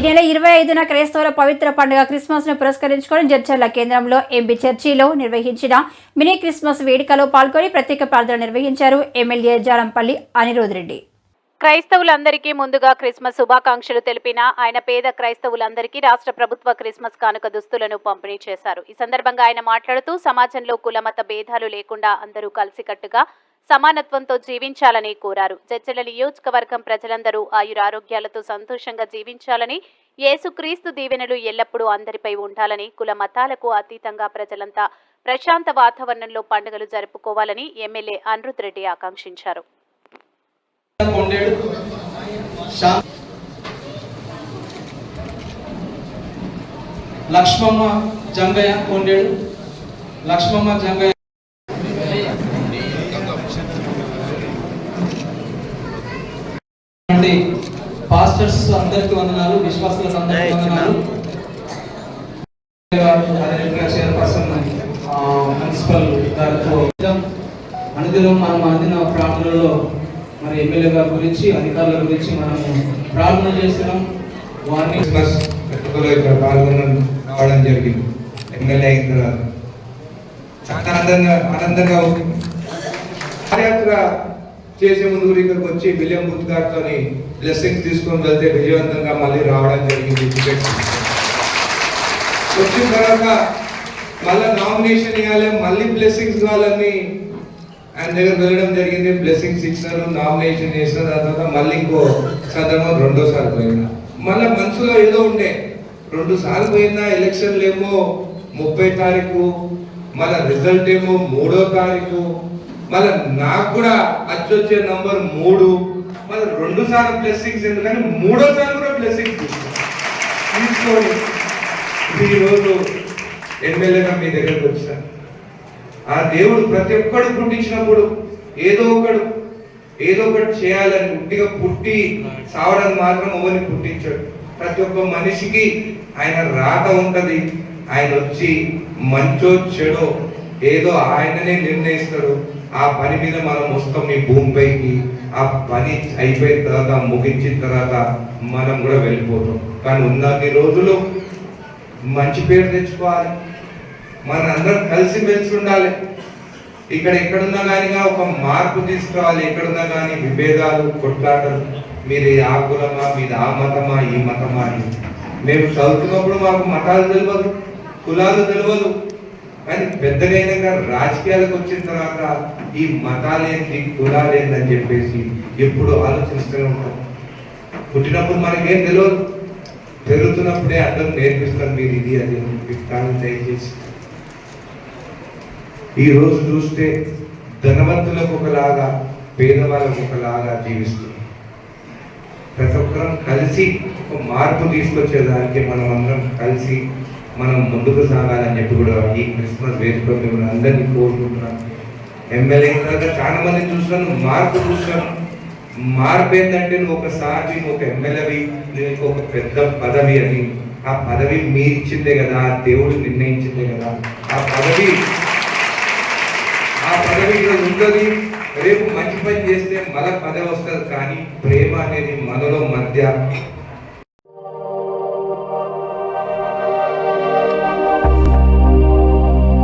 ఈ నెల ఇరవై ఐదున క్రైస్తవుల పవిత్ర పండుగ క్రిస్మస్ను పురస్కరించుకొని జడ్చర్ల కేంద్రంలో ఎంబీ చర్చిలో నిర్వహించిన మినీ క్రిస్మస్ వేడుకలో పాల్గొని ప్రత్యేక ప్రార్థన నిర్వహించారు ఎమ్మెల్యే జాలంపల్లి అనిరుద్ రెడ్డి. క్రైస్తవులందరికీ ముందుగా క్రిస్మస్ శుభాకాంక్షలు తెలిపిన ఆయన పేద క్రైస్తవులందరికీ రాష్ట్ర ప్రభుత్వ క్రిస్మస్ కానుక దుస్తులను పంపిణీ చేశారు. ఈ సందర్భంగా ఆయన మాట్లాడుతూ సమాజంలో కులమత భేదాలు లేకుండా అందరూ కలిసికట్టుగా సమానత్వంతో జీవించాలని కోరారు. జడ్చెల నియోజకవర్గం ప్రజలందరూ ఆయురారోగ్యాలతో సంతోషంగా జీవించాలని యేసుక్రీస్తు దీవెనలు ఎల్లప్పుడూ అందరిపై ఉండాలని కుల మతాలకు అతీతంగా ప్రజలంతా ప్రశాంత వాతావరణంలో పండుగలు జరుపుకోవాలని ఎమ్మెల్యే అనిరుద్ రెడ్డి ఆకాంక్షించారు. లక్ష్మమ్మ జంగయ్య కొండేడు. లక్ష్మమ్మ జంగయ్య పాస్టర్స్ అందరికి వందనాలు విశ్వాసులకు అందరికి వందనాలు. చైర్పర్సన్ మున్సిపల్ గారితో అనుదినం మనం అందిన ప్రార్థనలో మరి ఎమ్మెల్యే గారి గురించి అధికారుల గురించి మనము ప్రార్థన చేస్తున్నాం. వారిని క్రిస్మస్ పెట్టుకలో ఇక్కడ పాల్గొన రావడం జరిగింది. ఎమ్మెల్యే అయిన తర్వాత చాలా ఆనందంగా ఆనందంగా ఉంది. చేసే ముందు కూడా ఇక్కడికి వచ్చి విలియం బుత్ గారితో బ్లెస్సింగ్స్ తీసుకొని వెళ్తే విజయవంతంగా మళ్ళీ రావడం జరిగింది టికెట్. వచ్చిన తర్వాత మళ్ళీ నామినేషన్ ఇవ్వాలి మళ్ళీ బ్లెస్సింగ్స్ వాళ్ళని ఆయన దగ్గర వెళ్ళడం జరిగింది. బ్లెస్సింగ్స్ ఇచ్చినారు నామినేషన్ చేసిన తర్వాత మళ్ళీ ఇంకో సందర్భం రెండోసారి పోయినా. మళ్ళీ మనసులో ఏదో ఉండే రెండు సార్లు పోయినా ఎలక్షన్లు ఏమో ముప్పై తారీఖు మళ్ళీ రిజల్ట్ ఏమో మూడో తారీఖు మళ్ళీ నాకు కూడా అచ్చొచ్చే నంబర్ మూడు. మళ్ళీ రెండు సార్లు బ్లెస్సింగ్స్ ఎందుకని మూడోసారి కూడా బ్లెస్సింగ్స్ తీసుకోండి ఈరోజు ఎమ్మెల్యేగా మీ దగ్గరకు వచ్చాను ఆ దేవుడు ప్రతి ఒక్కడు పుట్టించినప్పుడు ఏదో ఒకడు ఏదో ఒకటి చేయాలని పుట్టిగా పుట్టి సావడానికి మాత్రం ఎవరిని పుట్టించాడు. ప్రతి ఒక్క మనిషికి ఆయన రాత ఉంటుంది. ఆయన వచ్చి మంచో చెడో ఏదో ఆయననే నిర్ణయిస్తాడు. ఆ పని మీద మనం వస్తాం ఈ భూమిపైకి ఆ పని అయిపోయిన తర్వాత ముగించిన తర్వాత మనం కూడా వెళ్ళిపోతాం. కానీ ఉన్నన్ని రోజులు మంచి పేరు తెచ్చుకోవాలి. మన అందరం కలిసి మెలిసి ఉండాలి. ఇక్కడ ఎక్కడున్నా కానీ ఒక మార్పు తీసుకురావాలి. ఎక్కడున్నా కానీ విభేదాలు కొట్లాటలు. మీది ఆ కులమా మీది ఆ మతమా ఈ మతమా అని. మేము చదువుతున్నప్పుడు మాకు మతాలు తెలియదు కులాలు తెలియదు. కానీ పెద్దగైనాక రాజకీయాలకు వచ్చిన తర్వాత ఈ మతాలేంటి కులాలేంటి అని చెప్పేసి ఎప్పుడు ఆలోచిస్తూనే ఉంటాం. పుట్టినప్పుడు మనకేం తెలియదు పెరుగుతున్నప్పుడే అర్థం నేర్పిస్తారు మీరు ఇది అది అని చెప్పి. కానీ దయచేసి. ఈ రోజు చూస్తే ధనవంతులకు ఒకలాగా పేదవాళ్ళకు ఒకలాగా జీవిస్తుంది. ప్రతి ఒక్కరం కలిసి ఒక మార్పు తీసుకొచ్చేదానికి మనం అందరం కలిసి మనం ముందుకు సాగాలని చెప్పి కూడా ఈ క్రిస్మస్ వేసుకొని మిమ్మల్ని అందరినీ కోరుకుంటున్నాం. ఎమ్మెల్యే తర్వాత చాలా మంది చూస్తాను మార్పు చూస్తాను మార్పు ఏంటంటే నువ్వు ఒకసారి నువ్వు ఒక ఎమ్మెల్యేవి నీకు ఒక పెద్ద పదవి అని. ఆ పదవి మీరు ఇచ్చిందే కదా ఆ దేవుడు నిర్ణయించిందే కదా. ఆ పదవి ఆ పదవి ఈరోజు ఉంటుంది. రేపు మంచి పని చేస్తే మళ్ళా పదవి వస్తుంది. కానీ ప్రేమ అనేది మనలో మధ్య